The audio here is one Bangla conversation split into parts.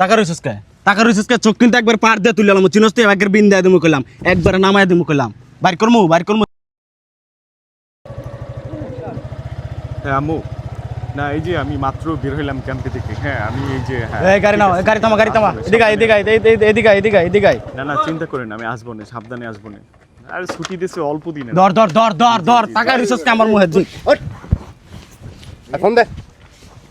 টাকা রইছিস কে? টাকা রইছিস কে? চোখ কিন্তু একবার পার দিয়ে তুলে আলাম চিনস তুই? একবার বিন দিয়ে দিমু কইলাম। একবার নামায় দিমু কইলাম। বাইর করমু বাইর করমু। হ্যাঁ আম্মু। না এই যে আমি মাত্র বের হইলাম ক্যাম্পে থেকে হ্যাঁ আমি এই যে হ্যাঁ এই গাড়ি নাও গাড়ি থামা গাড়ি থামা। এদিকে এদিকে এদিকে এদিকে এদিকে না না চিন্তা করেন আমি আসব না সাবধানে আসব না। আর ছুটি দিছে অল্প দিনে। ধর ধর ধর ধর ধর টাকা কে আমার মুহে ফোন দে।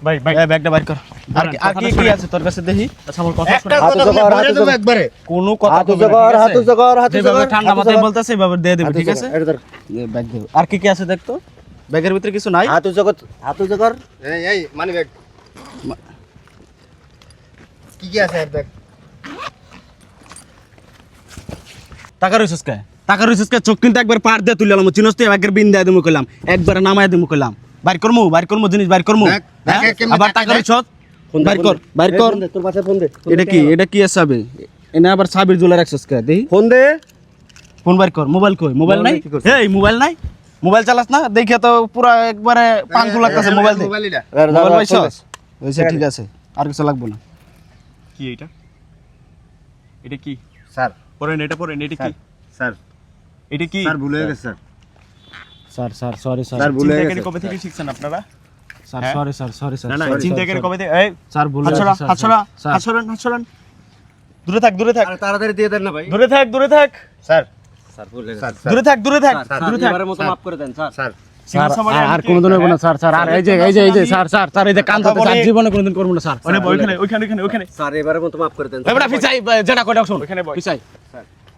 ভাই ভাই। ব্যাগটা বাইর কর। আর কি- আর কি কি আছে তোর কাছে দেখি? আচ্ছা আমার কথা একটা শুনে কথা বলে বলে দেবো একবারে? কোনো কথা হাত কইবি না, জগর ঠিক হাত আছে? জগর হাত যেভাবে জগর ঠান্ডা মাথায় বলতেছে এভাবে দিয়ে দেবে ঠিক আছে? এটা ধর। দে, ব্যাগ দে আর কি কি আছে দেখতো ব্যাগের ভিতরে কিছু নাই? হাত জগর হাত জগর এই এই মানি ব্যাগ। কি কি আছে এর ব্যাগ টাকা রইছিস কে টাকা রইছিস কে চোখ কিন্তু একবার পার দিয়ে তুলে আলাম চিনস তুই একবার বিন দিয়ে দিমু কইলাম। একবার নামায় দিমু কইলাম। বাইর করমু বাইর করমু জিনিস বাইর করমু। দেখ, দেখ, হ্যাঁ? কেমনে আবার টাকা টাকা দেখ। রইছস বাইর কর বাইর কর। ফোন দে তোর পাশে ফোন দে এটা কি এটা কি আছে এনে আবার সাবির জুলা রাখছস কে? দেখি। ফোন দে। ফোন বাইর কর মোবাইল কই? মোবাইল নাই? মোবাইল এই মোবাইল নাই? মোবাইল চালাস না দেখে তো পুরো একবারে পাঙ্কু লাগতেছে মোবাইল দে। মোবাইল পাইছস? হইছে ঠিক আছে আর কিছু লাগবে না। কি এটা এটা কি? স্যার। পড়েন এটা পড়েন এটা কি? স্যার। এটা কি? স্যার ভুল গেছে sir. Sir sir sorry sir sir ভুল গেছে। কবে থেকে শিখছেন আপনারা? Sir? Sorry sir sorry sir না না sorry, চিন্তাকারী কবে এই স্যার ভুল হাত ছড়া গেছে, হাত ছড়া স্যার, হাত ছড়ান হাত ছড়ান দূরে থাক দূরে থাক। তাড়াতাড়ি দিয়ে দেন না ভাই। দূরে থাক দূরে থাক। স্যার। স্যার ভুল স্যার দূরে থাক দূরে থাক দূরে থাক। এবারের মতো মাফ করে দেন স্যার। স্যার। স্যার, আর- আর কোনোদিন না স্যার স্যার। আর এই যে এই যে এই যে স্যার স্যার স্যার এই যে কান ধরতে স্যার জীবনে কোনোদিন করব না স্যার। ওখানে বই, ওখানে ওইখানে ওইখানে ওইখানে স্যার এবারের মতো মাফ করে দেন এবার পিছাই যেটা কয়টা শুন ওইখানে পিছাই।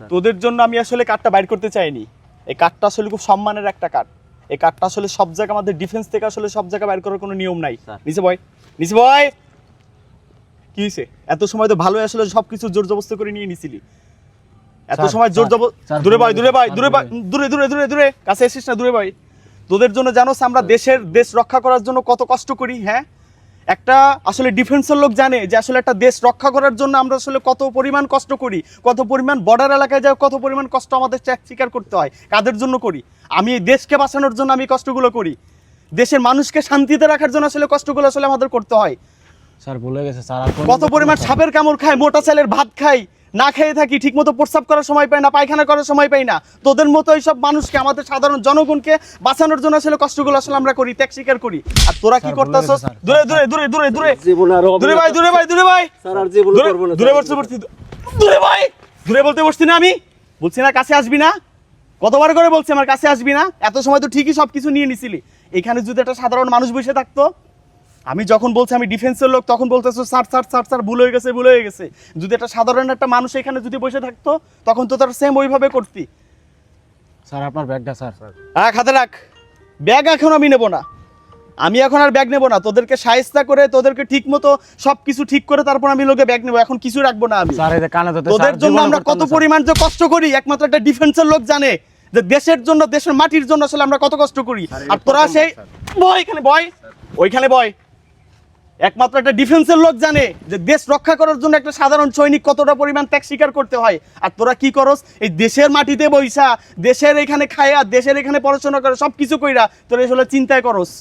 তোদের জন্য আমি আসলে কার্ডটা বাইর করতে চাইনি। এই কার্ডটা আসলে খুব সম্মানের একটা কার্ড। এই কার্ডটা আসলে সব জায়গায় আমাদের ডিফেন্স থেকে আসলে সব জায়গায় বাইর করার কোনো নিয়ম নাই। নিচে বয় নিচে বয়। কি হয়েছে এত সময় তো ভালোই আসলে সবকিছু জোর জবস্ত করে নিয়ে নিছিলি। এত সময় জোর জব দূরে ভাই দূরে ভাই দূরে ভাই দূরে দূরে দূরে দূরে। কাছে এসিস না দূরে ভাই তোদের জন্য জানো আমরা দেশের দেশ রক্ষা করার জন্য কত কষ্ট করি হ্যাঁ? একটা আসলে ডিফেন্সের লোক জানে যে আসলে একটা দেশ রক্ষা করার জন্য আমরা আসলে কত পরিমাণ কষ্ট করি, কত পরিমাণ বর্ডার এলাকায় যাও কত পরিমাণ কষ্ট আমাদের স্বীকার করতে হয়, কাদের জন্য করি? আমি দেশকে বাঁচানোর জন্য আমি কষ্টগুলো করি। দেশের মানুষকে শান্তিতে রাখার জন্য আসলে কষ্টগুলো আসলে আমাদের করতে হয়। স্যার ভুলে গেছে স্যার কত পরিমাণ সাপের কামড় খাই মোটা চালের ভাত খাই না খেয়ে থাকি ঠিকমতো প্রস্রাব করার সময় পাই না পায়খানা করার সময় পাই না। তোদের মতো এইসব মানুষকে আমাদের সাধারণ জনগণকে বাঁচানোর জন্য আসলে কষ্টগুলো আসলে আমরা করি ত্যাগ স্বীকার করি। আর তোরা কি করতেছস? দূরে দূরে দূরে দূরে দূরে। দূরে ভাই দূরে ভাই দূরে ভাই। স্যার আর জীবন দূরে না দূরে বসতে বসতে দূরে ভাই। দূরে বলতে বসছি না আমি। বলছি না কাছে আসবি না। কতবার করে বলছি আমার কাছে আসবি না। এত সময় তো ঠিকই সব কিছু নিয়ে নিছিলি। এখানে যদি একটা সাধারণ মানুষ বসে থাকতো আমি যখন বলছি আমি ডিফেন্সের লোক তখন বলতেছো স্যার স্যার স্যার স্যার ভুল হয়ে গেছে ভুল হয়ে গেছে। যদি একটা সাধারণ একটা মানুষ এখানে যদি বসে থাকতো তখন তো তার সেম ওইভাবে করতি। স্যার আপনার ব্যাগটা স্যার। রাখ হাতে রাখ। ব্যাগ এখন আমি নেব না। আমি এখন আর ব্যাগ নেব না। তোদেরকে সাহেস্তা করে তোদেরকে ঠিক মতো সব কিছু ঠিক করে তারপর আমি লোকে ব্যাগ নেব। এখন কিছু রাখব না আমি। স্যার এই যে কানে ধরতে তোদের জন্য আমরা কত পরিমাণ যে কষ্ট করি একমাত্র একটা ডিফেন্সের লোক জানে যে দেশের জন্য দেশের মাটির জন্য আসলে আমরা কত কষ্ট করি। আর তোরা সেই বয় এখানে বয়। ওইখানে বয়। একমাত্র একটা ডিফেন্সের লোক জানে যে দেশ রক্ষা করার জন্য একটা সাধারণ সৈনিক কতটা পরিমাণ ত্যাগ স্বীকার করতে হয়। আর তোরা কি করস? এই দেশের মাটিতে বইসা, দেশের এখানে খায়া, দেশের এখানে পড়াশোনা করে সব কিছু কইরা তোরা আসলে চিন্তায় করস।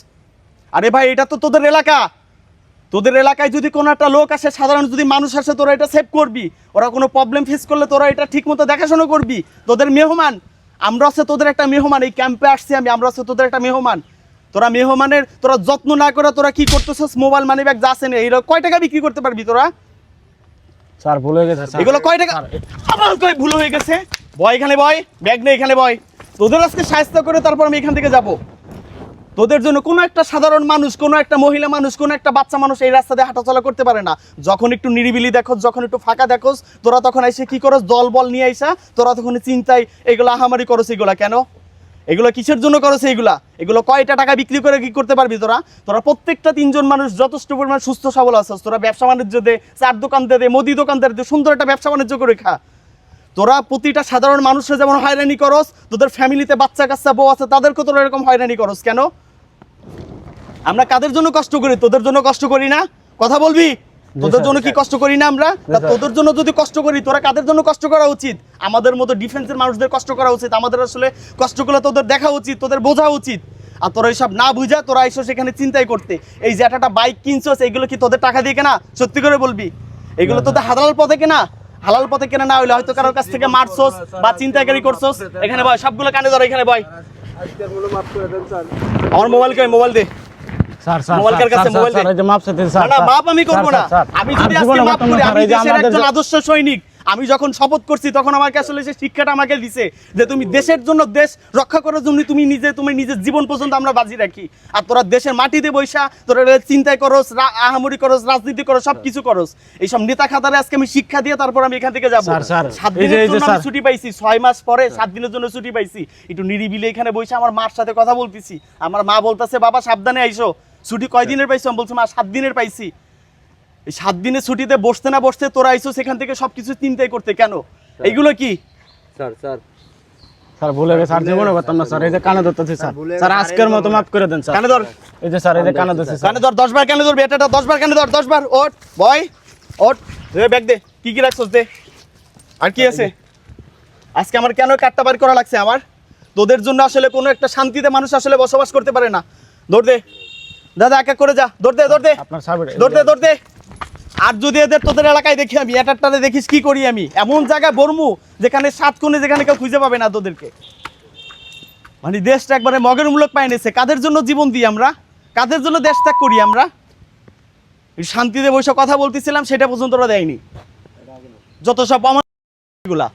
আরে ভাই, এটা তো তোদের এলাকা। তোদের এলাকায় যদি কোনো একটা লোক আসে, সাধারণ যদি মানুষ আসে, তোরা এটা সেভ করবি। ওরা কোনো প্রবলেম ফেস করলে তোরা এটা ঠিক মতো দেখাশোনা করবি। তোদের মেহমান, আমরা আছে তোদের একটা মেহমান, এই ক্যাম্পে আসছি আমি, আমরা আছে তোদের একটা মেহমান। তোরা মেহমানের তোরা যত্ন না করে তোরা কি করতেছিস? মোবাইল মানি ব্যাগ যা আছে না এইগুলো কয় টাকা বিক্রি করতে পারবি তোরা? স্যার ভুলে গেছে স্যার। এগুলো কয় টাকা? আবার কয় ভুল হয়ে গেছে? বয় এখানে বয় ব্যাগ নেই এখানে বয়। তোদের আজকে সাহায্য করে তারপর আমি এখান থেকে যাব। তোদের জন্য কোনো একটা সাধারণ মানুষ কোনো একটা মহিলা মানুষ কোনো একটা বাচ্চা মানুষ এই রাস্তা দিয়ে হাঁটাচলা করতে পারে না। যখন একটু নিরিবিলি দেখো যখন একটু ফাঁকা দেখোস তোরা তখন এসে কি করস? দল বল নিয়ে আইসা তোরা তখন চিন্তায় এগুলো আহামারি করস এগুলা কেন? এগুলো কিসের জন্য করছে এগুলা? এগুলো কয়টা টাকা বিক্রি করে কি করতে পারবি তোরা? তোরা প্রত্যেকটা তিনজন মানুষ যথেষ্ট পরিমাণ সুস্থ সবল আছিস। তোরা ব্যবসা বাণিজ্য দে চার দোকান দে মুদি দোকান দে দে, সুন্দর একটা ব্যবসা বাণিজ্য করে খা। তোরা প্রতিটা সাধারণ মানুষের যেমন হয়রানি করস তোদের ফ্যামিলিতে বাচ্চা কাচ্চা বউ আছে তাদেরকে তোরা এরকম হয়রানি করস কেন? আমরা কাদের জন্য কষ্ট করি? তোদের জন্য কষ্ট করি না? কথা বলবি? তোদের জন্য কি কষ্ট করি না আমরা? তা তোদের জন্য যদি কষ্ট করি তোরা কাদের জন্য কষ্ট করা উচিত? আমাদের মতো ডিফেন্সের মানুষদের কষ্ট করা উচিত। আমাদের আসলে কষ্টগুলো তোদের দেখা উচিত তোদের বোঝা উচিত। আর তোরা এইসব না বুঝা তোরা এসো সেখানে চিন্তাই করতে। এই যে একটা বাইক কিনছস এইগুলো কি তোদের টাকা দিয়ে কেনা? সত্যি করে বলবি? এগুলো তোদের হালাল পথে কেনা? হালাল পথে কেনা না হইলে হয়তো কারোর কাছ থেকে মারছস বা চিন্তাকারী করছস। এখানে বয় সবগুলো কানে ধরো এখানে বয়। আমার মোবাইল কে মোবাইল দে। স্যার স্যার মোবাইল কার কাছে মোবাইল দে। এই যে মাপ চাইতে স্যার না মাপ আমি করব না। আমি যদি আজকে মাপ করি আমি স্যার, এই যে দেশের একজন আদর্শ সৈনিক আমি যখন শপথ করছি তখন আমাকে আসলে সেই শিক্ষাটা আমাকে দিছে যে তুমি দেশের জন্য দেশ রক্ষা করার জন্য তুমি নিজে তুমি নিজের জীবন পর্যন্ত আমরা বাজি রাখি। আর তোরা দেশের মাটিতে বৈশা তোরা চিন্তায় করস আহামরি করস রাজনীতি করস সব কিছু করস। এইসব নেতা খাতারে আজকে আমি শিক্ষা দিয়ে তারপর আমি এখান থেকে যাব। স্যার, স্যার, সাত দিনের জন্য আমি ছুটি পাইছি ছয় মাস পরে সাত দিনের জন্য ছুটি পাইছি। একটু নিরিবিলে এখানে বসে আমার মার সাথে কথা বলতেছি। আমার মা বলতেছে বাবা সাবধানে আইসো। ছুটি কয় দিনের পাইছো আমি বলছি মা সাত দিনের পাইছি। এই সাত দিনের ছুটিতে বসতে না বসতে তোরা আইসো সেখান থেকে সবকিছু চিন্তাই করতে কেন? এইগুলো কি? Sir sir. স্যার ভুলে গেছে আর জীবনে করতাম না স্যার। এই যে কানে ধরতেছি স্যার। স্যার আজকের মতো মাফ করে দেন স্যার। কানে ধর। এই যে স্যার এই যে কানে ধরছি কানে ধর দশ বার কানে ধরবি এটা দশ বার কানে ধর দশ বার ওট বয় ওট রে ব্যাগ দে কি কি রাখছস দে। আর কি আছে? আজকে আমার কেন কাটটা বার করা লাগছে আমার? তোদের জন্য আসলে কোনো একটা শান্তিতে মানুষ আসলে বসবাস করতে পারে না। দৌড় দে দাদা এক এক করে যা। দৌড় দে দৌড় দে। আপনার সাহেব দৌড় দে দৌড় দে। আর যদি এদের তোদের এলাকায় দেখি আমি এটারটারে দেখিস কি করি আমি? এমন জায়গায় বর্মু যেখানে সাত কোণে যেখানে কেউ খুঁজে পাবে না তোদেরকে। মানে দেশটা একবারে মগের মূলক পায় নিছে। কাদের জন্য জীবন দিই আমরা? কাদের জন্য দেশ ত্যাগ করি আমরা? শান্তিতে বসে কথা বলতেছিলাম সেটা পর্যন্ত ওরা দেয়নি। যত সব অমানুষগুলা